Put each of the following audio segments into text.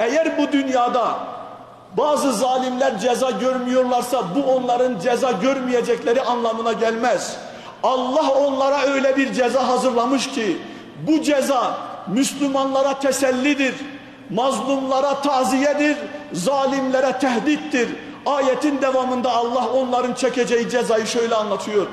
Eğer bu dünyada bazı zalimler ceza görmüyorlarsa bu onların ceza görmeyecekleri anlamına gelmez. Allah onlara öyle bir ceza hazırlamış ki bu ceza Müslümanlara tesellidir, mazlumlara taziyedir, zalimlere tehdittir. Ayetin devamında Allah onların çekeceği cezayı şöyle anlatıyor.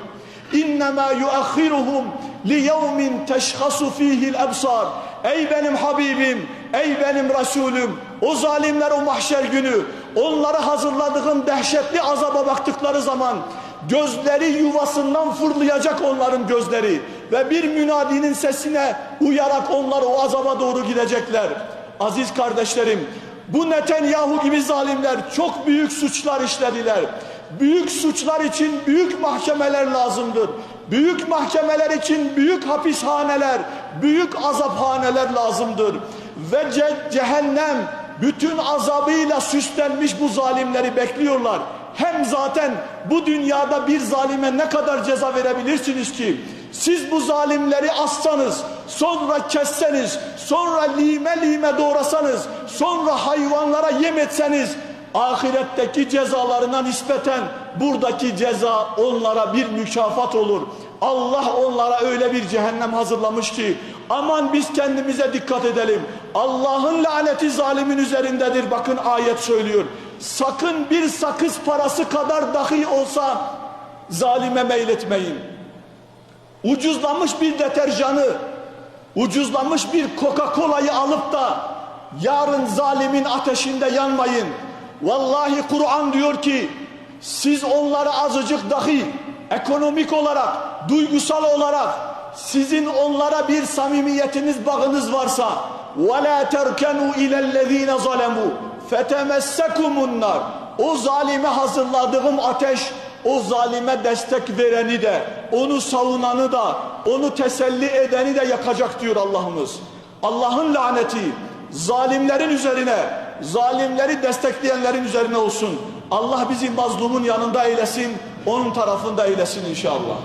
İnnemâ yuakhiruhum li yevmin teşhasu fihil ebsar. Ey benim Habibim, ey benim Resulüm, o zalimler o mahşer günü onlara hazırladığım dehşetli azaba baktıkları zaman gözleri yuvasından fırlayacak onların gözleri ve bir münadinin sesine uyarak onlar o azaba doğru gidecekler. Aziz kardeşlerim, bu Netanyahu gibi zalimler çok büyük suçlar işlediler. Büyük suçlar için büyük mahkemeler lazımdır. Büyük mahkemeler için büyük hapishaneler, büyük azaphaneler lazımdır. Ve ce cehennem bütün azabıyla süslenmiş bu zalimleri bekliyorlar. Hem zaten bu dünyada bir zalime ne kadar ceza verebilirsiniz ki? Siz bu zalimleri assanız, sonra kesseniz, sonra lime lime doğrasanız, sonra hayvanlara yem etseniz, ahiretteki cezalarına nispeten buradaki ceza onlara bir mükafat olur. Allah onlara öyle bir cehennem hazırlamış ki aman biz kendimize dikkat edelim. Allah'ın laneti zalimin üzerindedir. Bakın ayet söylüyor. Sakın bir sakız parası kadar dahi olsa zalime meyletmeyin. Ucuzlamış bir deterjanı, ucuzlamış bir Coca-Cola'yı alıp da yarın zalimin ateşinde yanmayın. Vallahi Kur'an diyor ki siz onları azıcık dahi ekonomik olarak, duygusal olarak sizin onlara bir samimiyetiniz, bağınız varsa وَلَا تَرْكَنُوا اِلَى الَّذ۪ينَ ظَلَمُوا فَتَمَسَّكُمُ النَّارِ O zalime hazırladığım ateş o zalime destek vereni de, onu savunanı da, onu teselli edeni de yakacak diyor Allah'ımız. Allah'ın laneti zalimlerin üzerine, zalimleri destekleyenlerin üzerine olsun. Allah bizi mazlumun yanında eylesin, onun tarafında eylesin inşallah.